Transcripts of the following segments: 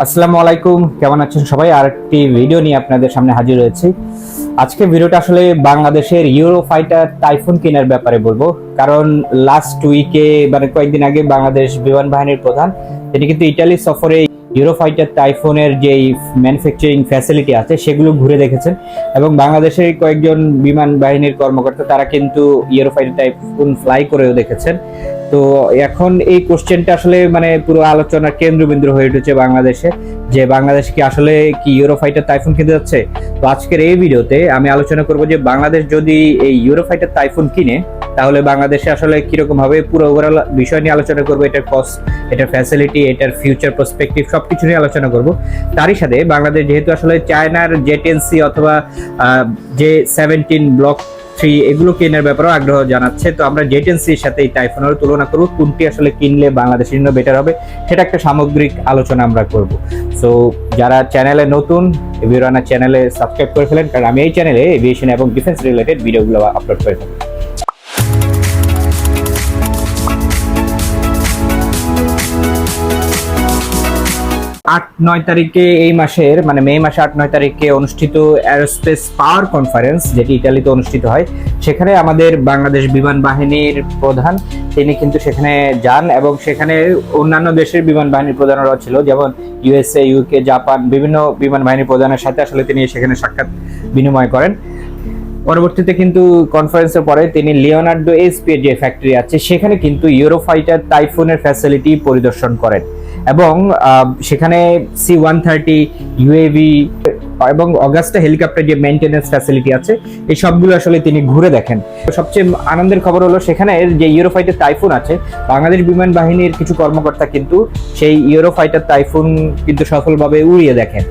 আসসালামু আলাইকুম, কেমন আছেন সবাই? আর একটি ভিডিও নিয়ে আপনাদের সামনে হাজির হয়েছি আজকে ভিডিওটা আসলে বাংলাদেশের ইউরো ফাইটার টাইফুন কেনার ব্যাপারে বলব। কারণ লাস্ট উইকে মানে কয়েকদিন আগে বাংলাদেশ বিমান বাহিনীর প্রধান, তিনি কিন্তু ইটালি সফরে ইউরো ফাইটার টাইফুনের যেই ম্যানুফ্যাকচারিং ফ্যাসিলিটি আছে, সেগুলো ঘুরে দেখেছেন। এবং বাংলাদেশের কয়েকজন বিমান বাহিনীর কর্মকর্তা, তারা কিন্তু ইউরো ফাইটার টাইফুন ফ্লাই করেও দেখেছেন। তো এখন এই কোশ্চেনটা আসলে মানে পুরো আলোচনার কেন্দ্রবিন্দু হয়ে উঠেছে বাংলাদেশে, যে বাংলাদেশ কি আসলে কি ইউরোফাইটার টাইফুন কিনতে যাচ্ছে? তো আজকের এই ভিডিওতে আমি আলোচনা করব যে বাংলাদেশ যদি এই ইউরোফাইটার টাইফুন কিনে, তাহলে বাংলাদেশে আসলে কীরকম হবে? পুরো ওভারঅল বিষয় নিয়ে আলোচনা করব, এটার কস্ট এটার ফ্যাসিলিটি এটার ফিউচার পার্সপেক্টিভ সবকিছু নিয়ে আলোচনা করব। তারই সাথে বাংলাদেশ যেহেতু আসলে চায়নার জেটেন্সি অথবা যে সেভেন্টিন ব্লক থ্রি এগুলো কেনার ব্যাপারেও আগ্রহ জানাচ্ছে। তো আমরা জেটেন্সির সাথে এই টাইফোনের তুলনা করব, কোনটি আসলে কিনলে বাংলাদেশের জন্য বেটার হবে, সেটা একটা সামগ্রিক আলোচনা আমরা করব। সো যারা চ্যানেলে নতুন এভিরানা চ্যানেলে সাবস্ক্রাইব করে ফেলেন, কারণ আমি এই চ্যানেলে এভিয়েশন এবং ডিফেন্স রিলেটেড ভিডিওগুলো আপলোড করে থাকি। আট, নয় তারিখে এই মাসের মানে মে মাসে আট, নয় তারিখে অনুষ্ঠিত অ্যারোস্পেস পাওয়ার কনফারেন্স যেটি ইটালিতে অনুষ্ঠিত হয়। সেখানে আমাদের বাংলাদেশ বিমান বাহিনীর প্রধান, তিনি কিন্তু সেখানে যান এবং সেখানে অন্যান্য দেশের বিমান বাহিনীর প্রধানরাও ছিল, যেমন ইউএসএ ইউকে জাপান বিভিন্ন বিমান বাহিনীর প্রধানের সাথে আসলে তিনি সেখানে সাক্ষাৎ বিনিময় করেন। পরবর্তীতে কিন্তু কনফারেন্সের পরে তিনি লিওনার্ডো এসপি এর যে ফ্যাক্টরি আছে, সেখানে কিন্তু ইউরোফাইটার টাইফুনের ফ্যাসিলিটি পরিদর্শন করেন। এবং সেখানে সি ওয়ান থার্টি ইউএভি এবং অগাস্টা হেলিকপ্টার যে মেনটেন্যান্স ফ্যাসিলিটি আছে, এই সবগুলো আসলে তিনি ঘুরে দেখেন। সবচেয়ে আনন্দের খবর হলো সেখানে যে ইউরোফাইটার টাইফুন আছে, বাংলাদেশ বিমান বাহিনীর কিছু কর্মকর্তা কিন্তু সেই ইউরোফাইটার টাইফুন কিন্তু সফলভাবে উড়িয়ে দেখেন।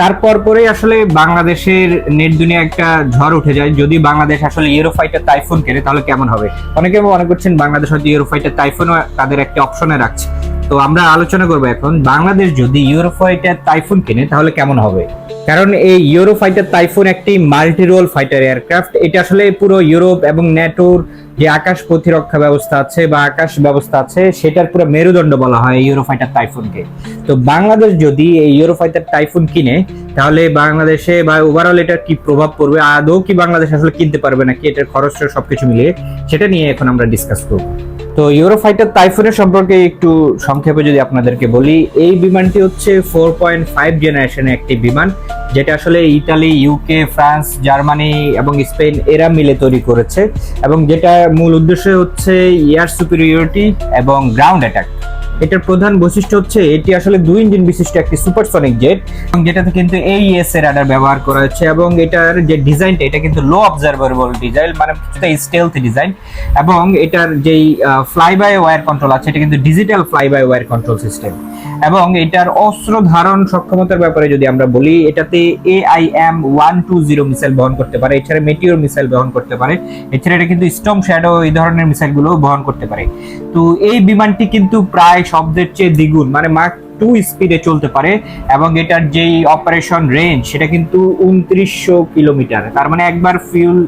তারপর পরে আসলে বাংলাদেশের নেট দুনিয়া একটা ঝড় উঠে যায়, যদি বাংলাদেশ আসলে ইউরোফাইটার টাইফুন কেনে, তাহলে কেমন হবে? অনেকে মনে করছেন বাংলাদেশ হয়তো ইউরোফাইটার টাইফুনও তাদের একটা অপশনে রাখছে। তো আমরা আলোচনা করব এখন, বাংলাদেশ যদি ইউরোফাইটার টাইফুন কেনে, তাহলে কেমন হবে? কারণ এই ইউরোফাইটার টাইফুন একটি মাল্টি রোল ফাইটার এয়ারক্রাফট এটা আসলে পুরো ইউরোপ এবং ন্যাটোর যে আকাশ প্রতিরক্ষা ব্যবস্থা আছে বা আকাশ ব্যবস্থা আছে, সেটার পুরো মেরুদণ্ড বলা হয় ইউরোফাইটার টাইফুনকে তো বাংলাদেশ যদি এই ইউরোফাইটার টাইফুন কিনে, তাহলে বাংলাদেশে বা ওভারঅল এটার কি প্রভাব পড়বে? আদৌ কি বাংলাদেশ আসলে কিনতে পারবে নাকি? এটার খরচ সবকিছু মিলিয়ে সেটা নিয়ে এখন আমরা ডিসকাস করব। তো ইউরোফাইটার টাইফুনের সম্পর্কে একটু সংক্ষেপে যদি আপনাদেরকে বলি, এই বিমানটি হচ্ছে ফোর পয়েন্ট ফাইভ জেনারেশনের একটি বিমান, যেটা আসলে ইটালি ইউকে ফ্রান্স জার্মানি এবং স্পেন এরা মিলে তৈরি করেছে এবং যেটা মূল উদ্দেশ্য হচ্ছে এয়ার সুপিরিয়রিটি এবং গ্রাউন্ড অ্যাটাক এটার প্রধান বৈশিষ্ট্য হচ্ছে এটি আসলে দুই ইঞ্জিন বিশিষ্ট একটি সুপারসনিক জেট, এবং যেটাতে কিন্তু এইএস এর রাডার ব্যবহার করা হচ্ছে, এবং এটার যে ডিজাইনটা, এটা কিন্তু লো অবজারভেবল ডিজাইন মানে কিছুটা স্টেলথ ডিজাইন এবং এটার যেই ফ্লাই বাই ওয়ার কন্ট্রোল আছে, এটা কিন্তু digital fly by wire control system এবং এটার অস্ত্র ধারণ সক্ষমতার ব্যাপারে যদি আমরা বলি, এটাতে AIM one two zero missile বহন করতে পারে, এছাড়া মেটিওর মিসাইল বহন করতে পারে, এছাড়া এটা কিন্তু স্টম শ্যাডো এই ধরনের মিসাইলগুলো বহন করতে পারে। তো এই বিমানটি কিন্তু প্রায় শব্দের চেয়ে দ্বিগুণ মানে মার্ক টু স্পিডে চলতে পারে এবং এটার যেই অপারেশন রেঞ্জ সেটা কিন্তু উনত্রিশশো কিলোমিটার। তার মানে একবার ফিউল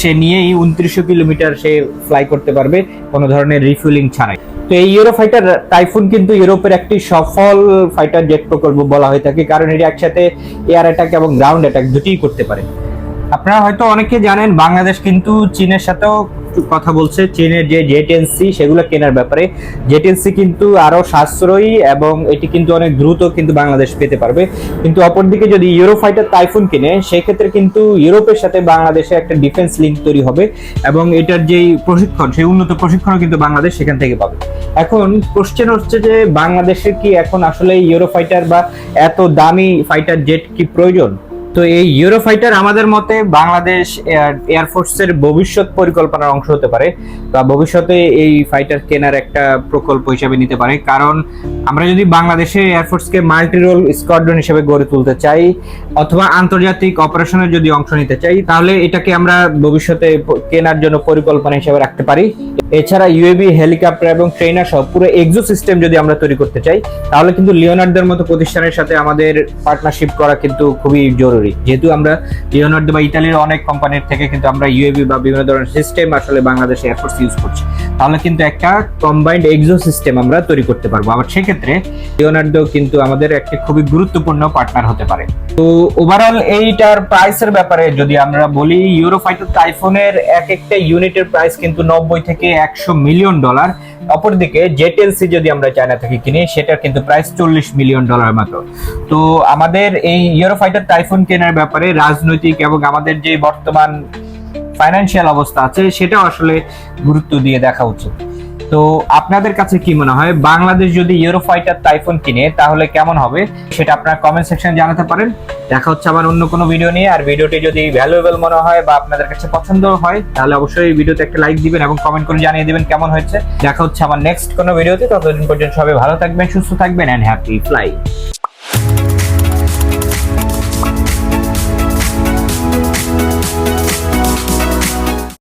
সে নিয়েই উনত্রিশশো কিলোমিটার সে ফ্লাই করতে পারবে, কোনো ধরনের রিফুয়েলিং ছাড়াই। তো এই ইউরো ফাইটার টাইফুন কিন্তু ইউরোপের একটি সফল ফাইটার জেট প্রকল্প বলা হয়ে থাকে, কারণ এটি একসাথে এয়ার অ্যাটাক এবং গ্রাউন্ড অ্যাটাক দুটিই করতে পারে। আপনারা হয়তো অনেকে জানেন, বাংলাদেশ কিন্তু চীনের সাথেও কথা বলছে চীনের যে জেটেন্সি সেগুলো কেনার ব্যাপারে। জেটেন্সি কিন্তু আরও সাশ্রয়ী এবং এটি কিন্তু অনেক দ্রুত কিন্তু বাংলাদেশ পেতে পারবে। কিন্তু অপরদিকে যদি ইউরোফাইটার টাইফুন কিনে, সেক্ষেত্রে কিন্তু ইউরোপের সাথে বাংলাদেশে একটা ডিফেন্স লিঙ্ক তৈরি হবে এবং এটার যেই প্রশিক্ষণ, সেই উন্নত প্রশিক্ষণও কিন্তু বাংলাদেশ সেখান থেকে পাবে। এখন কোশ্চেন হচ্ছে যে বাংলাদেশের কি এখন আসলে ইউরোফাইটার বা এত দামি ফাইটার জেট কি প্রয়োজন? তো এই ইউরোফাইটার আমাদের মতে বাংলাদেশ এয়ারফোর্সের ভবিষ্যৎ পরিকল্পনার অংশ হতে পারে বা ভবিষ্যতে এই ফাইটার কেনার একটা প্রকল্প হিসেবে নিতে পারে। কারণ আমরা যদি বাংলাদেশের এয়ারফোর্সকে মাল্টি রোল স্কোয়াড্রন হিসেবে গড়ে তুলতে চাই অথবা আন্তর্জাতিক অপারেশনের যদি অংশ নিতে চাই, তাহলে এটাকে আমরা ভবিষ্যতে কেনার জন্য পরিকল্পনা হিসেবে রাখতে পারি। এছাড়া ইউএবি হেলিকপ্টার এবং ট্রেনার সহ পুরো এক্সো সিস্টেম যদি আমরা তৈরি করতে চাই, তাহলে কিন্তু লিওনার্ডদের মতো প্রতিষ্ঠানের সাথে আমাদের পার্টনারশিপ করা কিন্তু খুবই জরুরি। জরুরি যেহেতু আমরা লিওনার্দো বা ইতালির অনেক কোম্পানির থেকে কিন্তু আমরা ইউএবি বা বিভিন্ন ধরনের সিস্টেম আসলে বাংলাদেশে এয়ারফোর্স ইউজ করছি। তাহলে কিন্তু একটা কম্বাইন্ড এক্সো সিস্টেম আমরা তৈরি করতে পারব। আবার সেক্ষেত্রে লিওনার্দো কিন্তু আমাদের একটি খুবই গুরুত্বপূর্ণ পার্টনার হতে পারে। তো ওভারঅল এইটার প্রাইসের ব্যাপারে যদি আমরা বলি ইউরোফাইটার টাইফোনের এক একটা ইউনিটের প্রাইস কিন্তু নব্বই থেকে একশো মিলিয়ন ডলার অপরদিকে জেটেলসি যদি আমরা চায়না থেকে কিনি, সেটার কিন্তু প্রাইস চল্লিশ মিলিয়ন ডলার মাত্র। তো আমাদের এই ইউরোফাইটার টাইফুন কেনার ব্যাপারে রাজনৈতিক এবং আমাদের যে বর্তমান ফাইন্যান্সিয়াল অবস্থা আছে সেটা আসলে গুরুত্ব দিয়ে দেখা উচিত। তো আপনাদের কাছে কি মনে হয়, বাংলাদেশ যদি ইউরো ফাইটার টাইফুন কিনে, তাহলে কেমন হবে? সেটা আপনারা কমেন্ট সেকশনে জানাতে পারেন। দেখা হচ্ছে আবার অন্য কোনো ভিডিও নিয়ে। আর ভিডিওটি যদি ভ্যালুয়েবল মনে হয় বা আপনাদের কাছে পছন্দ হয়, তাহলে অবশ্যই ভিডিওতে একটা লাইক দিবেন এবং কমেন্ট করে জানিয়ে দিবেন কেমন হয়েছে। দেখা হচ্ছে আমার নেক্সট কোনো ভিডিওতে ততদিন পর্যন্ত সবাই ভালো থাকবেন, সুস্থ থাকবেন এন্ড হ্যাপি ফ্লাই